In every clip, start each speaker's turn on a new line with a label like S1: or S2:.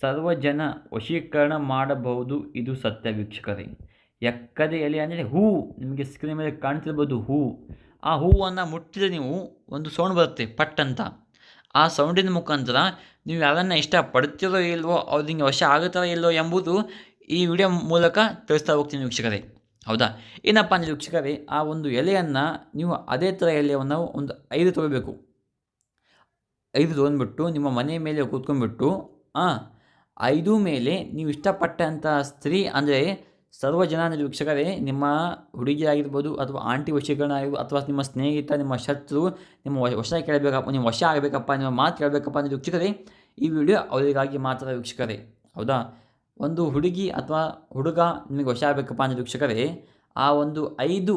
S1: ಸರ್ವ ಜನ ವಶೀಕರಣ ಮಾಡಬಹುದು. ಇದು ಸತ್ಯ ವೀಕ್ಷಕರೇ. ಎಕ್ಕದ ಎಲೆ ಅಂದರೆ ಹೂ. ನಿಮಗೆ ಸ್ಕ್ರೀನ್ ಮೇಲೆ ಕಾಣ್ತಿರ್ಬೋದು ಹೂ. ಆ ಹೂವನ್ನು ಮುಟ್ಟಿದ್ರೆ ನೀವು ಒಂದು ಸೌಂಡ್ ಬರುತ್ತೆ, ಪಟ್ ಅಂತ. ಆ ಸೌಂಡಿನ ಮುಖಾಂತರ ನೀವು ಯಾರನ್ನು ಇಷ್ಟಪಡ್ತಿರೋ ಇಲ್ವೋ, ಅವ್ರು ನಿಮಗೆ ವಶ ಆಗುತ್ತಾರೋ ಇಲ್ವೋ ಎಂಬುದು ಈ ವಿಡಿಯೋ ಮೂಲಕ ತಿಳಿಸ್ತಾ ಹೋಗ್ತೀನಿ ವೀಕ್ಷಕರೇ. ಹೌದಾ? ಏನಪ್ಪ ಅಂದರೆ ವೀಕ್ಷಕರೇ, ಆ ಒಂದು ಎಲೆಯನ್ನು ನೀವು ಅದೇ ಥರ ಎಲೆಯನ್ನು ಒಂದು ಐದು ತೊಗೋಬೇಕು. ಐದು ತೊಗೊಂಡ್ಬಿಟ್ಟು ನಿಮ್ಮ ಮನೆ ಮೇಲೆ ಕೂತ್ಕೊಂಡ್ಬಿಟ್ಟು, ಆ ಐದು ಮೇಲೆ ನೀವು ಇಷ್ಟಪಟ್ಟಂಥ ಸ್ತ್ರೀ ಅಂದರೆ ಸರ್ವ ಜನ ವೀಕ್ಷಕರೇ, ನಿಮ್ಮ ಹುಡುಗಿ ಆಗಿರ್ಬೋದು ಅಥವಾ ಆಂಟಿ ವಶೀಕರಣ ಆಗಿರ್ಬೋದು ಅಥವಾ ನಿಮ್ಮ ಸ್ನೇಹಿತ, ನಿಮ್ಮ ಶತ್ರು, ನಿಮ್ಮ ವಶ ಕೇಳಬೇಕಪ್ಪ ನಿಮ್ಮ ವಶ ಆಗಬೇಕಪ್ಪ, ನಿಮ್ಮ ಮಾತು ಕೇಳಬೇಕಪ್ಪ ಅಂದರೆ ವೀಕ್ಷಕರೇ, ಈ ವಿಡಿಯೋ ಅವರಿಗಾಗಿ ಮಾತ್ರ ವೀಕ್ಷಕರೇ. ಹೌದಾ? ಒಂದು ಹುಡುಗಿ ಅಥವಾ ಹುಡುಗ ನಿಮಗೆ ವಶ ಆಗಬೇಕಪ್ಪ ಅಂದರೆ ವೀಕ್ಷಕರೇ, ಆ ಒಂದು ಐದು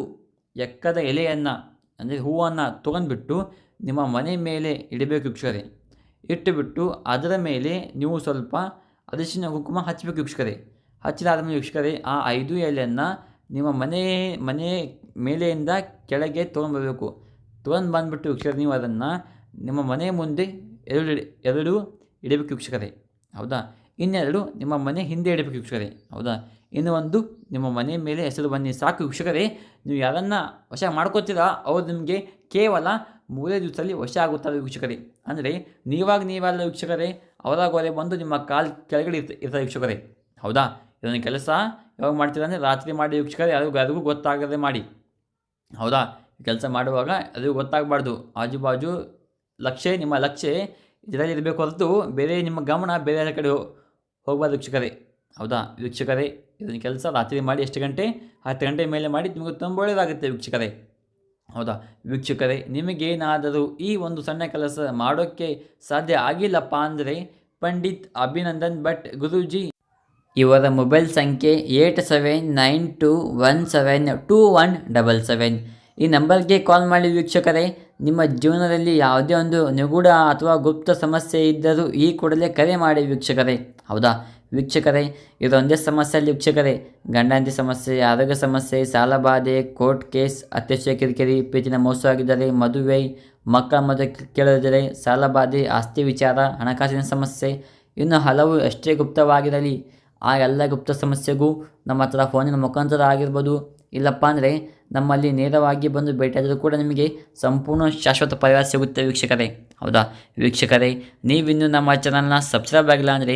S1: ಎಕ್ಕದ ಎಲೆಯನ್ನು, ಅಂದರೆ ಹೂವನ್ನು ತೊಗೊಂಡ್ಬಿಟ್ಟು ನಿಮ್ಮ ಮನೆ ಮೇಲೆ ಇಡಬೇಕು ವೀಕ್ಷಕರೇ. ಇಟ್ಟುಬಿಟ್ಟು ಅದರ ಮೇಲೆ ನೀವು ಸ್ವಲ್ಪ ಅರಿಶಿನ ಕುಂಕುಮ ಹಚ್ಚಬೇಕು ವೀಕ್ಷಕರೇ ಮೇಲೆ ವೀಕ್ಷಕರೇ ಆ ಐದು ಎಲೆಯನ್ನು ನಿಮ್ಮ ಮನೆ ಮನೆ ಮೇಲೆಯಿಂದ ಕೆಳಗೆ ತೊಗೊಂಡ್ಬರಬೇಕು ತೊಗೊಂಡು ಬಂದುಬಿಟ್ಟು ವೀಕ್ಷಕರೇ ನೀವು ಅದನ್ನು ನಿಮ್ಮ ಮನೆ ಮುಂದೆ ಎರಡು ಎರಡು ಇಡಬೇಕು ವೀಕ್ಷಕರೇ ಹೌದಾ? ಇನ್ನೆರಡು ನಿಮ್ಮ ಮನೆ ಹಿಂದೆ ಇಡಬೇಕು ವೀಕ್ಷಕರೇ ಹೌದಾ? ಇನ್ನು ಒಂದು ನಿಮ್ಮ ಮನೆ ಮೇಲೆ ಹೆಸರು ಬನ್ನಿ. ಸಾಕು ವೀಕ್ಷಕರೇ ನೀವು ಯಾರನ್ನು ವಶ ಮಾಡ್ಕೋತೀರಾ ಅವ್ರು ನಿಮಗೆ ಕೇವಲ ಮೂರೇ ದಿವಸದಲ್ಲಿ ವಶ ಆಗುತ್ತಾರೆ ವೀಕ್ಷಕರೇ ಅಂದರೆ ನೀವಾಗ ನೀವಲ್ಲ ವೀಕ್ಷಕರೇ ಅವರೇ ಬಂದು ನಿಮ್ಮ ಕಾಲು ಕೆಳಗಡೆ ಇರ್ತ ಇರ್ತಾರೆ ವೀಕ್ಷಕರೇ. ಹೌದಾ? ಇದೊಂದು ಕೆಲಸ. ಯಾವಾಗ ಮಾಡ್ತೀರಾ ಅಂದರೆ ರಾತ್ರಿ ಮಾಡಿ ವೀಕ್ಷಕರೇ ಯಾರಿಗೂ ಯಾರಿಗೂ ಗೊತ್ತಾಗದೆ ಮಾಡಿ. ಹೌದಾ? ಕೆಲಸ ಮಾಡುವಾಗ ಅದು ಗೊತ್ತಾಗಬಾರ್ದು. ಆಜು ಬಾಜು ಲಕ್ಷ್ಯ ನಿಮ್ಮ ಲಕ್ಷ್ಯ ಇದರಲ್ಲಿ ಇರಬೇಕು ಹೊರತು ಬೇರೆ ನಿಮ್ಮ ಗಮನ ಬೇರೆ ಕಡೆ ಹೋಗಬಾರ್ದು ವೀಕ್ಷಕರೇ. ಹೌದಾ? ವೀಕ್ಷಕರೇ ಇದನ್ನು ಕೆಲಸ ರಾತ್ರಿ ಮಾಡಿ ಎಷ್ಟು ಗಂಟೆ? ಹತ್ತು ಗಂಟೆ ಮೇಲೆ ಮಾಡಿ ನಿಮಗೆ ತುಂಬ ಒಳ್ಳೆಯದಾಗುತ್ತೆ ವೀಕ್ಷಕರೇ. ಹೌದಾ? ವೀಕ್ಷಕರೇ, ನಿಮಗೇನಾದರೂ ಈ ಒಂದು ಸಣ್ಣ ಕೆಲಸ ಮಾಡೋಕ್ಕೆ ಸಾಧ್ಯ ಆಗಿಲ್ಲಪ್ಪ ಅಂದರೆ ಪಂಡಿತ್ ಅಭಿನಂದನ್ ಭಟ್, ಗುರೂಜಿ. ಇವರ ಮೊಬೈಲ್ ಸಂಖ್ಯೆ eight seven nine two one seven two one double seven. ಈ ನಂಬರ್ಗೆ ಕಾಲ್ ಮಾಡಿ ವೀಕ್ಷಕರೇ, ನಿಮ್ಮ ಜೀವನದಲ್ಲಿ ಯಾವುದೇ ಒಂದು ನಿಗೂಢ ಅಥವಾ ಗುಪ್ತ ಸಮಸ್ಯೆ ಇದ್ದರೂ ಈ ಕೂಡಲೇ ಕರೆ ಮಾಡಿ ವೀಕ್ಷಕರೇ. ಹೌದಾ? ವೀಕ್ಷಕರೇ ಇದೊಂದೇ ಸಮಸ್ಯೆಯಲ್ಲಿ ವೀಕ್ಷಕರೇ. ಗಂಡಂತಿ ಸಮಸ್ಯೆ, ಆರೋಗ್ಯ ಸಮಸ್ಯೆ ಸಾಲಬಾಧೆ ಕೋರ್ಟ್ ಕೇಸ್, ಅತ್ಯಾಚಾರ ಕಿರಿಕಿರಿ ಪ್ರೀತಿನ ಮೋಸ ಆಗಿದ್ದರೆ ಮದುವೆ, ಮಕ್ಕಳ ಮದುವೆ ಕೇಳದಿದ್ದರೆ ಸಾಲಬಾಧೆ ಆಸ್ತಿ ವಿಚಾರ, ಹಣಕಾಸಿನ ಸಮಸ್ಯೆ. ಇನ್ನು ಹಲವು ಎಷ್ಟೇ ಗುಪ್ತವಾಗಿರಲಿ, ಆ ಎಲ್ಲ ಗುಪ್ತ ಸಮಸ್ಯೆಗೂ ನಮ್ಮ ಹತ್ರ ಫೋನಿನ ಮುಖಾಂತರ ಆಗಿರ್ಬೋದು. ಇಲ್ಲಪ್ಪ ಅಂದರೆ ನಮ್ಮಲ್ಲಿ ನೇರವಾಗಿ ಬಂದು ಭೇಟಿಯಾದರೂ ಕೂಡ ನಿಮಗೆ ಸಂಪೂರ್ಣ ಶಾಶ್ವತ ಪರಿಹಾರ ಸಿಗುತ್ತೆ ವೀಕ್ಷಕರೇ. ಹೌದಾ? ವೀಕ್ಷಕರೇ, ನೀವಿನ್ನೂ ನಮ್ಮ ಚಾನಲ್ನ ಸಬ್ಸ್ಕ್ರೈಬ್ ಆಗಿಲ್ಲ ಅಂದರೆ